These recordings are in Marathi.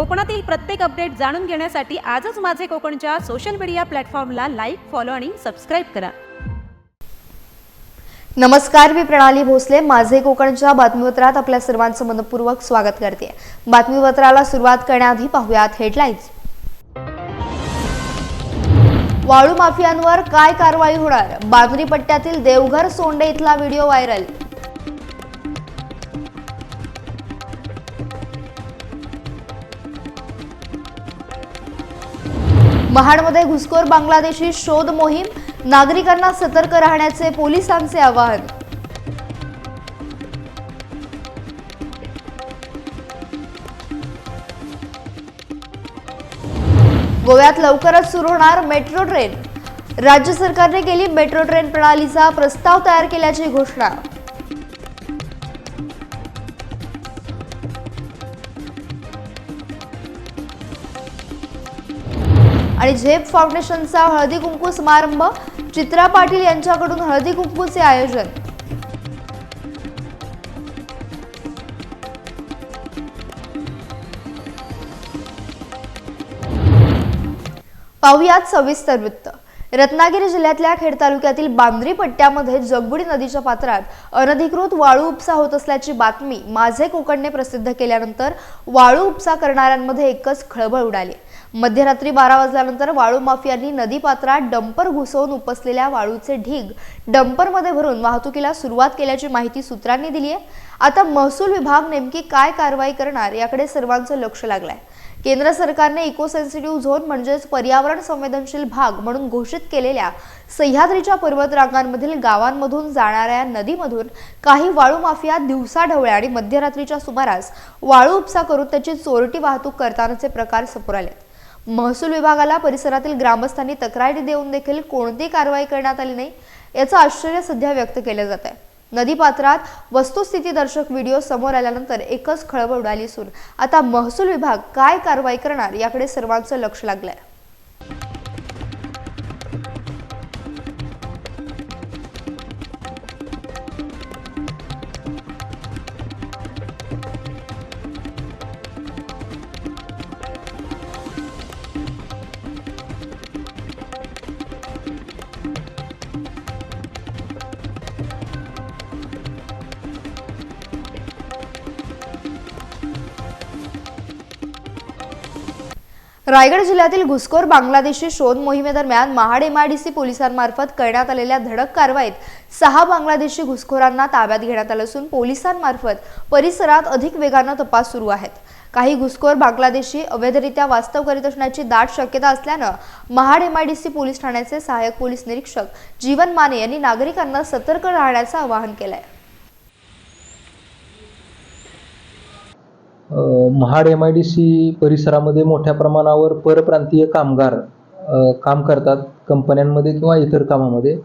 कोकणातील प्रत्येक अपडेट जाणून घेण्यासाठी आजच माझे कोकणच्या सोशल मीडिया प्लॅटफॉर्मला लाईक फॉलो आणि सबस्क्राईब करा. नमस्कार मी प्रणाली भोसले. माझे कोकणच्या बातमीपत्रात आपल्या सर्वांचं मनपूर्वक स्वागत करते. बातमीपत्राला सुरुवात करण्याआधी पाहुयात हेडलाईन्स वाळू माफियांवर काय कारवाई होणार? बांद्री पट्ट्यातील देवघर सोंडे इथला व्हिडिओ व्हायरल. महाडमध्ये घुसखोर बांगलादेशी शोध मोहीम नागरिकांना सतर्क राहण्याचे पोलिसांचे आवाहन. गोव्यात लवकरच सुरू होणार मेट्रो ट्रेन. राज्य सरकारने केली मेट्रो ट्रेन प्रणालीचा प्रस्ताव तयार केल्याची घोषणा. आणि झेप फाउंडेशनचा हळदी कुंकू समारंभ चित्रा पाटील यांच्याकडून हळदी कुंकूचे आयोजन. पाहुयात सविस्तर वृत्त. रत्नागिरी जिल्ह्यातल्या खेड तालुक्यातील बांद्री पट्ट्यामध्ये जगबुडी नदीच्या पात्रात अनधिकृत वाळू उपसा होत असल्याची बातमी माझे कोकणने प्रसिद्ध केल्यानंतर वाळू उपसा करणाऱ्यांमध्ये एकच खळबळ उडाली. मध्यरात्री बारा वाजल्यानंतर वाळू माफियांनी नदीपात्रात डंपर घुसवून उपसलेल्या वाळूचे ढीग डंपरमध्ये भरून वाहतुकीला सुरुवात केल्याची माहिती सूत्रांनी दिली आहे. आता महसूल विभाग नेमकी काय कारवाई करणार याकडे सर्वांचं लक्ष लागलंय. केंद्र सरकारने इको सेन्सिटिव्ह झोन म्हणजेच पर्यावरण संवेदनशील भाग म्हणून घोषित केलेल्या सह्याद्रीच्या पर्वतरांगांमधील गावांमधून जाणाऱ्या नदीमधून काही वाळू माफिया दिवसाढवळ्या आणि मध्यरात्रीच्या सुमारास वाळू उपसा करून त्याची चोरटी वाहतूक करतानाचे प्रकार समोर आले महसूल विभागाला परिसरातील ग्रामस्थांनी तक्रारी देऊन देखील कोणतीही कारवाई करण्यात आली नाही याचं आश्चर्य सध्या व्यक्त केलं जात आहे. नदीपात्रात वस्तुस्थितीदर्शक व्हिडिओ समोर आल्यानंतर एकच खळबळ उडाली असून आता महसूल विभाग काय कारवाई करणार याकडे सर्वांचं लक्ष लागलंय. रायगड जिल्ह्यातील घुसखोर बांगलादेशी शोध मोहिमेदरम्यान महाड एमआयडीसी पोलिसांमार्फत करण्यात आलेल्या धडक कारवाईत सहा बांगलादेशी घुसखोरांना ताब्यात घेण्यात आलं असून पोलिसांमार्फत परिसरात अधिक वेगानं तपास सुरू आहेत. काही घुसखोर बांगलादेशी अवैधरित्या वास्तव करीत असण्याची दाट शक्यता असल्यानं महाड एमआयडीसी पोलीस ठाण्याचे सहाय्यक पोलीस निरीक्षक जीवन माने यांनी नागरिकांना सतर्क राहण्याचं आवाहन केलं आहे Mahad M I D C परिसरामध्ये मोठ्या प्रमाणावर परप्रांतीय कामगार काम करतात कंपन्यांमध्ये किंवा इतर कामामध्ये.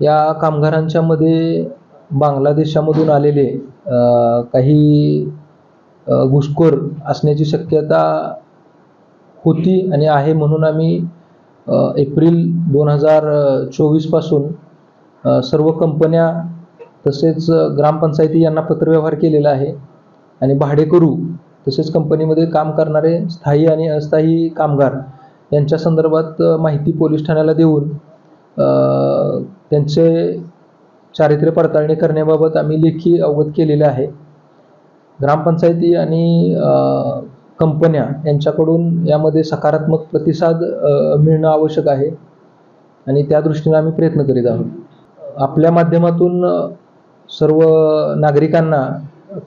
या कामगारांच्या मध्ये बांगलादेशामधून आलेले काही घुसखोर असण्याची शक्यता होती आणि आहे म्हणून आम्ही एप्रिल दोन हजार चोवीसपासून सर्व कंपन्या तसेच ग्रामपंचायती यांना पत्रव्यवहार केलेला आहे. आणि भाडेकरू तसेच कंपनीमध्ये काम करणारे स्थायी आणि अस्थायी कामगार यांच्या संदर्भात माहिती पोलीस ठाण्याला देऊन त्यांचे चारित्र्य पडताळणी करण्याबाबत आम्ही लेखी अवगत केलेले आहे. ग्रामपंचायती आणि कंपन्या यांच्याकडून यामध्ये सकारात्मक प्रतिसाद मिळणं आवश्यक आहे आणि त्या दृष्टीने आम्ही प्रयत्न करीत आहोत. आपल्या माध्यमातून सर्व नागरिकांना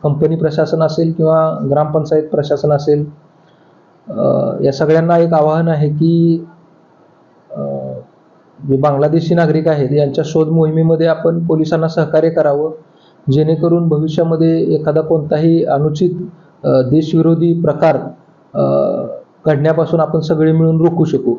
कंपनी प्रशासन असेल किंवा ग्रामपंचायत प्रशासन असेल या सगळ्यांना एक आवाहन आहे की जे बांगलादेशी नागरिक आहेत यांच्या शोध मोहिमेमध्ये आपण पोलिसांना सहकार्य करावं जेणेकरून भविष्यामध्ये एखादा कोणताही अनुचित देशविरोधी प्रकार घडण्यापासून आपण सगळे मिळून रोखू शकू.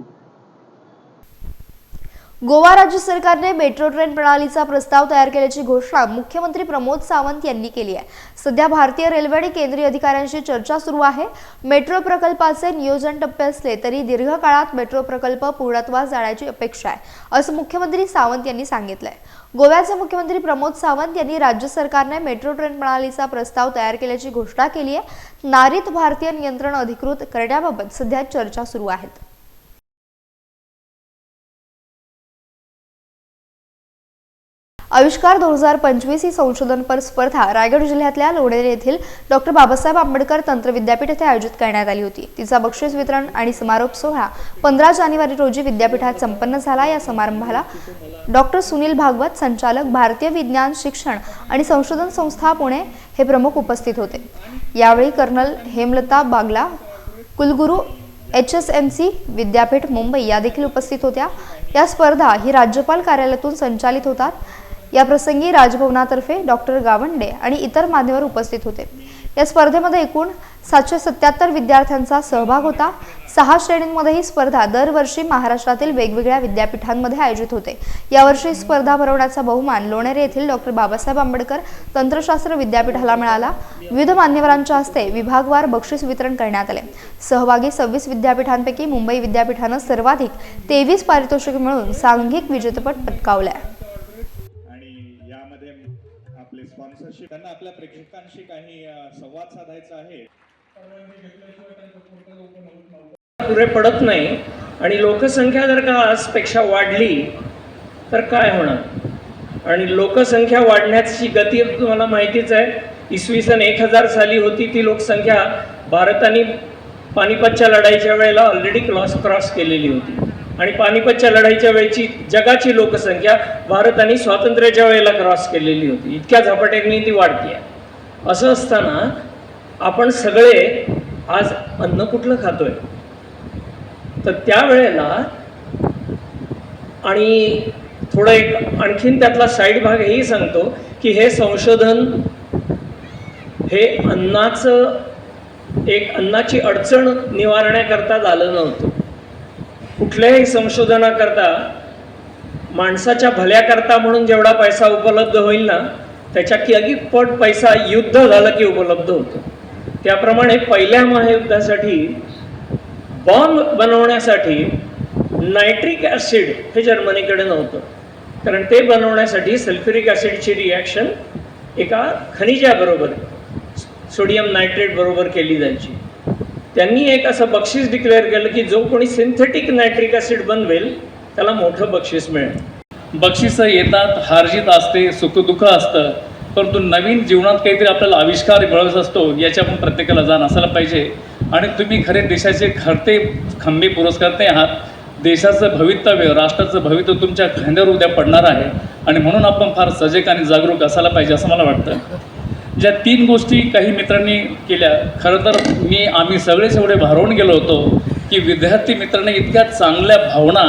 गोवा राज्य सरकारने मेट्रो ट्रेन प्रणालीचा प्रस्ताव तयार केल्याची घोषणा मुख्यमंत्री प्रमोद सावंत यांनी केली आहे. सध्या भारतीय रेल्वे आणि केंद्रीय अधिकाऱ्यांशी चर्चा सुरू आहे. मेट्रो प्रकल्पाचे नियोजन टप्पे असले तरी दीर्घकाळात मेट्रो प्रकल्प पूर्णत्वास जाण्याची अपेक्षा आहे असं मुख्यमंत्री सावंत यांनी सांगितलंय. गोव्याचे मुख्यमंत्री प्रमोद सावंत यांनी राज्य सरकारने मेट्रो ट्रेन प्रणालीचा प्रस्ताव तयार केल्याची घोषणा केली आहे. नारीत भारतीय नियंत्रण अधिकृत करण्याबाबत सध्या चर्चा सुरू आहेत. आविष्कार दोन हजार पंचवीस ही संशोधनपर स्पर्धा रायगड जिल्ह्यातल्या लोणेरे येथील डॉक्टर बाबासाहेब आंबेडकर तंत्र विद्यापीठ येथे आयोजित करण्यात आली होती. तिचा बक्षीस वितरण आणि समारोप सोहळा पंधरा जानेवारी रोजी विद्यापीठात संपन्न झाला. या समारंभाला डॉक्टर सुनील भागवत संचालक भारतीय विज्ञान शिक्षण आणि संशोधन संस्था पुणे हे प्रमुख उपस्थित होते. यावेळी कर्नल हेमलता बागला कुलगुरू एच एस एम सी विद्यापीठ मुंबई या देखील उपस्थित होत्या. या स्पर्धा ही राज्यपाल कार्यालयातून संचालित होतात. या प्रसंगी राजभवनातर्फे डॉक्टर गावंडे आणि इतर मान्यवर उपस्थित होते. या स्पर्धेमध्ये एकूण सातशे सत्याहत्तर विद्यार्थ्यांचा सहभाग होता. सहा श्रेणींमध्ये ही स्पर्धा दरवर्षी महाराष्ट्रातील वेगवेगळ्या विद्यापीठांमध्ये आयोजित होते. यावर्षी स्पर्धा भरवण्याचा बहुमान लोणेरे येथील डॉक्टर बाबासाहेब आंबेडकर तंत्रशास्त्र विद्यापीठाला मिळाला. विविध मान्यवरांच्या हस्ते विभागवार बक्षीस वितरण करण्यात आले. सहभागी सव्वीस विद्यापीठांपैकी मुंबई विद्यापीठानं सर्वाधिक तेवीस पारितोषिक मिळून सांघिक विजेतेपद पटकावलंय. त्यांना आपल्या प्रेक्षकांशी काही संवाद साधायचा आहे. पुरे पडत नाही आणि लोकसंख्या जर का आजपेक्षा वाढली तर काय होणार? आणि लोकसंख्या वाढण्याची गती तुम्हाला माहितीच आहे इसवी सन एक हजार साली होती ती लोकसंख्या भारताने पानिपतच्या लढाईच्या वेळेला ऑलरेडी क्रॉस क्रॉस केलेली होती. आणि पानिपतच्या लढाईच्या वेळची जगाची लोकसंख्या भारताने स्वातंत्र्याच्या वेळेला क्रॉस केलेली होती. इतक्या झपाट्याने ती वाढते आहे. असं असताना आपण सगळे आज अन्न कुठलं खातोय? तर त्यावेळेला आणि थोडं एक आणखीन त्यातला साईड भाग हेही सांगतो की हे संशोधन हे अन्नाचं एक अन्नाची अडचण निवारण्याकरता झालं नव्हतं. कुठल्याही संशोधनाकरता माणसाच्या भल्याकरता म्हणून जेवढा पैसा उपलब्ध होईल ना त्याच्या की पट पैसा युद्ध झालं की उपलब्ध होतो. त्याप्रमाणे पहिल्या महायुद्धासाठी बॉम्ब बनवण्यासाठी नायट्रिक ॲसिड हे जर्मनीकडे नव्हतं. कारण ते बनवण्यासाठी सल्फ्युरिक ॲसिडची रिॲक्शन एका खनिजाबरोबर सोडियम नायट्रेट बरोबर केली जायची. त्यांनी एक असं बक्षीस डिक्लेअर केलं की जो कोणी सिंथेटिक नायट्रिक ॲसिड बनवेल त्याला मोठं बक्षीस मिळेल. बक्षिसं येतात हारजीत असते सुखदुःख असतं परंतु नवीन जीवनात काहीतरी आपल्याला आविष्कार मिळत असतो याच्या पण प्रत्येकाला जाण असायला पाहिजे. आणि तुम्ही खरे देशाचे खरते खंबे पुरस्कारते आहात. देशाचं भवितव्य राष्ट्राचं भवितव्य तुमच्या खांद्यावर उद्या पडणार आहे. आणि म्हणून आपण फार सजग आणि जागरूक असायला पाहिजे असं मला वाटतं. ज्या तीन गोष्टी काही मित्रांनी केल्या खरं तर मी आम्ही सगळेच एवढे भारावून गेलो होतो की विद्यार्थी मित्रांनी इतक्या चांगल्या भावना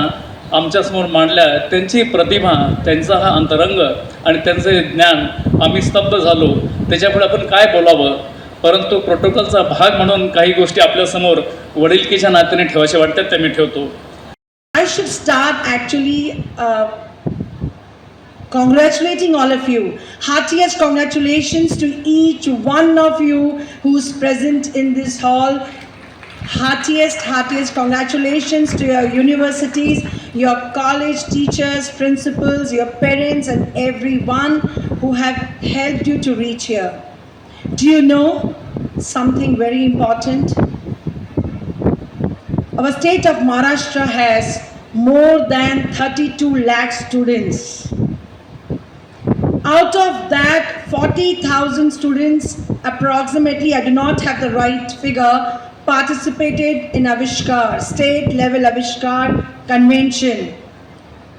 आमच्यासमोर मांडल्या. त्यांची प्रतिभा त्यांचा हा अंतरंग आणि त्यांचे ज्ञान आम्ही स्तब्ध झालो. त्याच्यापुढे आपण काय बोलावं? परंतु प्रोटोकॉलचा भाग म्हणून काही गोष्टी आपल्यासमोर वडीलकीच्या नात्याने ठेवायच्या वाटतात त्या मी ठेवतो. I should start actually congratulating all of you. Heartiest congratulations to each one of you who's present in this hall. Heartiest, heartiest congratulations to your universities, your college teachers, principals, your parents, and everyone who have helped you to reach here. Do you know something very important? Our state of Maharashtra has more than 32 lakh students. Out of that, 40,000 students, approximately, I do not have the right figure, participated in Avishkar, state level Avishkar convention.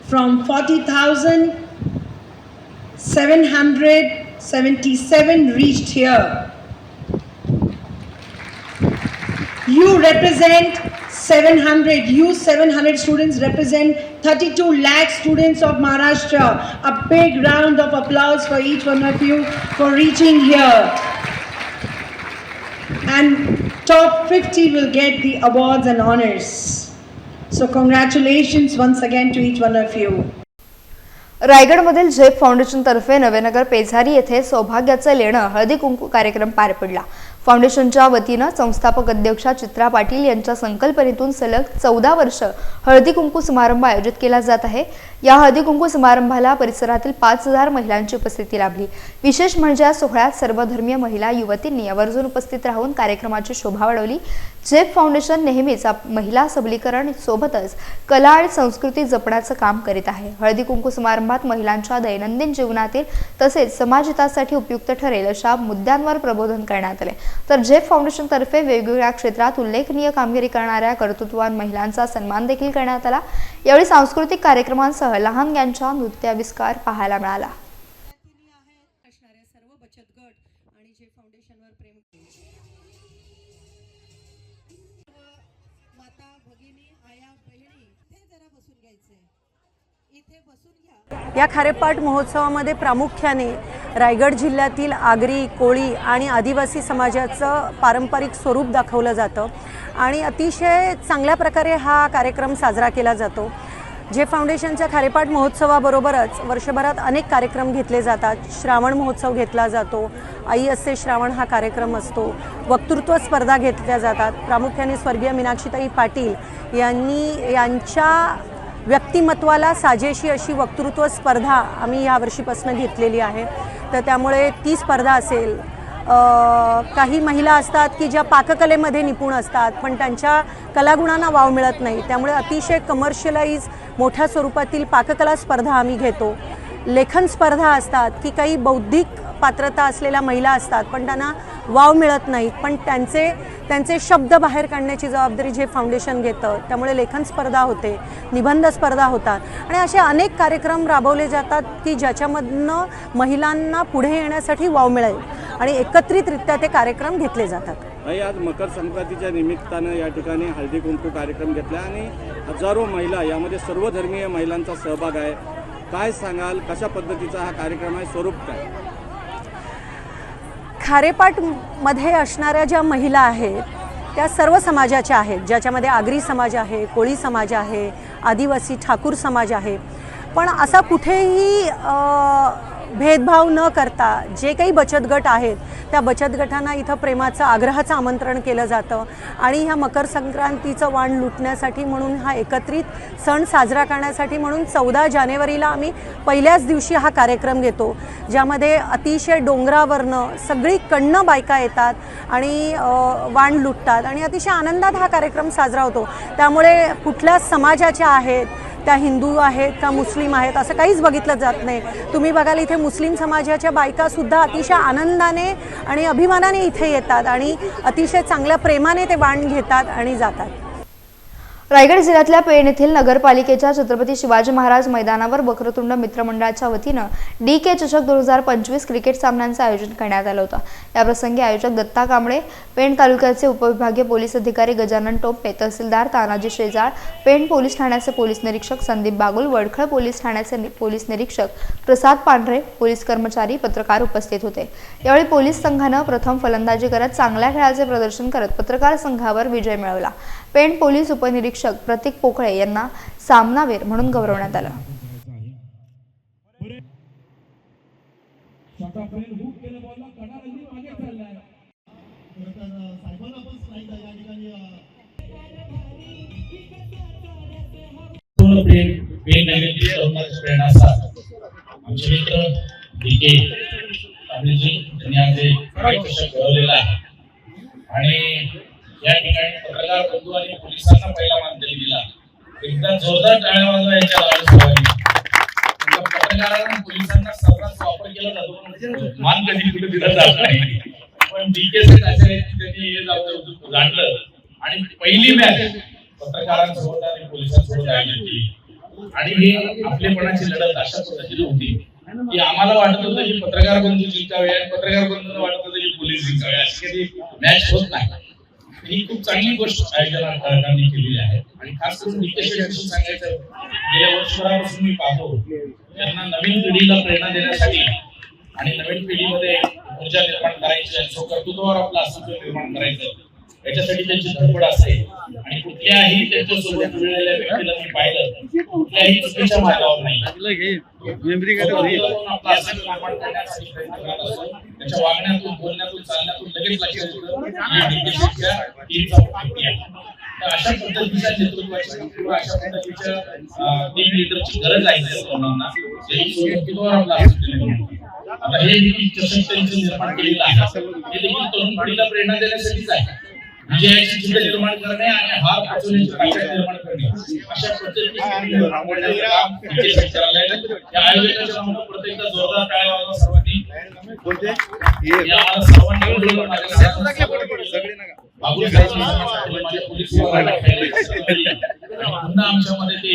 From 40,000, 777 reached here. You represent 700, you 700 students represent 32 lakh students of Maharashtra. A big round of applause for each one of you for reaching here. And top 50 will get the awards and honors. So, congratulations once again to each one of you. रायगडमधील झेप फाउंडेशनतर्फे नवेनगर पेझारी येथे सौभाग्याचं लेणं हळदी कुंकू कार्यक्रम पार पडला फाउंडेशनच्या वतीनं संस्थापक अध्यक्षा चित्रा पाटील यांच्या संकल्पनेतून सलग चौदा वर्ष हळदी कुंकू समारंभ आयोजित केला जात आहे. या हळदी कुंकू समारंभाला परिसरातील पाच हजार महिलांची उपस्थिती लाभली. विशेष म्हणजे या सोहळ्यात सर्वधर्मीय महिला युवतींनी आवर्जून उपस्थित राहून कार्यक्रमाची शोभा वाढवली. झेप फाउंडेशन नेहमीच आप- महिला सबलीकरण सोबतच कला आणि संस्कृती जपण्याचं काम करीत आहे. हळदी कुंकू समारंभात महिलांच्या दैनंदिन जीवनातील तसेच समाजहितासाठी उपयुक्त ठरेल अशा मुद्द्यांवर प्रबोधन करण्यात आले. तर झेप फाउंडेशनतर्फे वेगवेगळ्या क्षेत्रात उल्लेखनीय कामगिरी करणाऱ्या कर्तृत्ववान महिलांचा सन्मान देखील करण्यात आला. यावेळी सांस्कृतिक कार्यक्रमांसह लहान यांच्या नृत्याविष्कार पाहायला मिळाला. या खारेपाट महोत्सवामध्ये प्रामुख्याने रायगड जिल्ह्यातील आगरी कोळी आणि आदिवासी समाजाचं पारंपरिक स्वरूप दाखवलं जातं. आणि अतिशय चांगल्या प्रकारे हा कार्यक्रम साजरा केला जातो. जे फाउंडेशनच्या खारेपाट महोत्सवाबरोबरच वर्षभरात अनेक कार्यक्रम घेतले जातात. श्रावण महोत्सव घेतला जातो. आई असे श्रावण हा कार्यक्रम असतो. वक्तृत्व स्पर्धा घेतल्या जातात. प्रामुख्याने स्वर्गीय मीनाक्षीताई पाटील यांनी यांच्या व्यक्तिमत्वाला साजेशी अशी वक्तृत्व स्पर्धा आम्ही यावर्षीपासून घेतलेली आहे. तर त्यामुळे ती स्पर्धा असेल. काही महिला असतात की ज्या पाककलेमध्ये निपुण असतात पण त्यांच्या कलागुणांना वाव मिळत नाही. त्यामुळे अतिशय कमर्शियलाइज मोठ्या स्वरूपातील पाककला स्पर्धा आम्ही घेतो. लेखन स्पर्धा असतात की काही बौद्धिक पात्रता असलेल्या महिला असतात पण त्यांना वाव मिळत नाहीत पण त्यांचे त्यांचे शब्द बाहेर काढण्याची जबाबदारी जे फाउंडेशन घेतं त्यामुळे लेखन स्पर्धा होते निबंध स्पर्धा होतात. आणि असे अनेक कार्यक्रम राबवले जातात की ज्याच्यामधनं महिलांना पुढे येण्यासाठी वाव मिळेल. आणि एकत्रितरित्या ते कार्यक्रम घेतले जातात. आई आज मकर संक्रांतीच्या निमित्तानं या ठिकाणी हळदी कुंकू कार्यक्रम घेतला आणि हजारो महिला यामध्ये सर्व धर्मीय महिलांचा सहभाग आहे. काय सांगाल कशा पद्धतीचा हा कार्यक्रम आहे स्वरूप काय? खारेपाटमध्ये असणाऱ्या ज्या महिला आहेत त्या सर्व समाजाच्या आहेत ज्याच्यामध्ये आगरी समाज आहे कोळी समाज आहे आदिवासी ठाकूर समाज आहे. पण असा कुठेही भेदभाव न करता जे काही बचत गट आहेत त्या बचत गटांना इथं प्रेमाचं आग्रहाचं आमंत्रण केलं जातं. आणि ह्या मकर संक्रांतीचं वाण लुटण्यासाठी म्हणून हा एकत्रित सण साजरा करण्यासाठी म्हणून चौदा जानेवारीला आम्ही पहिल्याच दिवशी हा कार्यक्रम घेतो ज्यामध्ये अतिशय डोंगरावरनं सगळीकडनं बायका येतात आणि वाण लुटतात. आणि अतिशय आनंदात हा कार्यक्रम साजरा होतो. त्यामुळे कुठल्या समाजाच्या आहेत त्या हिंदू आहेत का मुस्लिम आहेत असं काहीच बघितलं जात नाही. तुम्ही बघाल इथे मुस्लिम समाजाच्या बायकासुद्धा अतिशय आनंदाने आणि अभिमानाने इथे येतात आणि अतिशय चांगल्या प्रेमाने ते बाण घेतात आणि जातात. रायगड जिल्ह्यातल्या पेण येथील नगरपालिकेच्या छत्रपती शिवाजी महाराज मैदानावर वक्रतुंड मित्रमंडळाच्या वतीनं डी के चषक दोन हजार पंचवीस क्रिकेट सामन्यांचं आयोजन करण्यात आलं होतं. याप्रसंगी आयोजक दत्ता कांबळे पेण तालुक्याचे उपविभागीय पोलीस अधिकारी गजानन टोपे तहसीलदार तानाजी शेजाळ पेण पोलीस ठाण्याचे पोलीस निरीक्षक संदीप बागुल वडखळ पोलीस ठाण्याचे पोलीस निरीक्षक प्रसाद पांढरे पोलीस कर्मचारी पत्रकार उपस्थित होते. यावेळी पोलीस संघानं प्रथम फलंदाजी करत चांगल्या खेळाचे प्रदर्शन करत पत्रकार संघावर विजय मिळवला. पेण पोलीस उपनिरीक्षक प्रतीक पोकळे यांना सामनावीर म्हणून गौरवण्यात आलं. पूर्ण प्रेम प्रेम नैवेद्य सर्वांनाच प्रेरणा आमचे मित्र डीके आपलेजी त्यांनी आज एक चषक घडवलेला आहे आणि या ठिकाणी पत्रकार बंधू आणि पोलिसांना पहिला मान त्यांनी दिला. एकदा जोरदार टाळ्या वाजवा याच्या लावणी पत्रकारांना पोलिसांना सर्वात वापर केला जातो. म्हणजे मान कधी कुठे दिला जात नाही. पण डीके आचार्य त्यांनी हे जाऊ- जाणलं. आणि पहिली मॅच पत्रकारांसोबत आणि पोलिसांसोबत आयोजित केली. आणि ही आपलेपणाची लढत अशा पद्धतीने होती. की आम्हाला वाटत होतं की पत्रकार बंधू जिंकावे आणि पत्रकार बंधूंना वाटत होतं की पोलीस जिंकावे. अशी कधी मॅच होत नाही. ही खूप चांगली गोष्ट आयोजकांनी केलेली आहे. आणि खास करून निकेश सांगायचं गेल्या वर्षभरापासून मी पाहतो त्यांना नवीन पिढीला प्रेरणा देण्यासाठी आणि नवीन पिढीमध्ये ऊर्जा निर्माण करायची आणि स्वकर्तृत्वावर आपलं अस्तित्व निर्माण करायचं याच्यासाठी त्यांची धडपड असेल. आणि कुठल्या कुठल्याही त्यांच्यासोबत जुळलेल्या व्यक्तीला मी पाहिलं कुठल्याही चुकीच्या मार्गावर नाही. त्याच्या वागण्यातून बोलण्यातून चालण्यातून लगेच लक्षात अशा पद्धतीच्या नेतृत्वाची किंवा अशा पद्धतीच्या टीम लिडरची गरज आहे तरुणांना. आता हे चषक त्यांचं निर्माण केलेलं आहे. हे देखील तरुण पिढीला प्रेरणा देण्यासाठीच आहे. विजयाची जिद्द निर्माण करणे आणि हा पचवण्याची निर्माण करणे अशा पद्धतीने राबवण्याचं काम विजय या आयोजकाच्या प्रत्येकदा जोरदार टाळ्या वाजवा सर्वांनी या सर्वांनी पुन्हा आमच्यामध्ये ते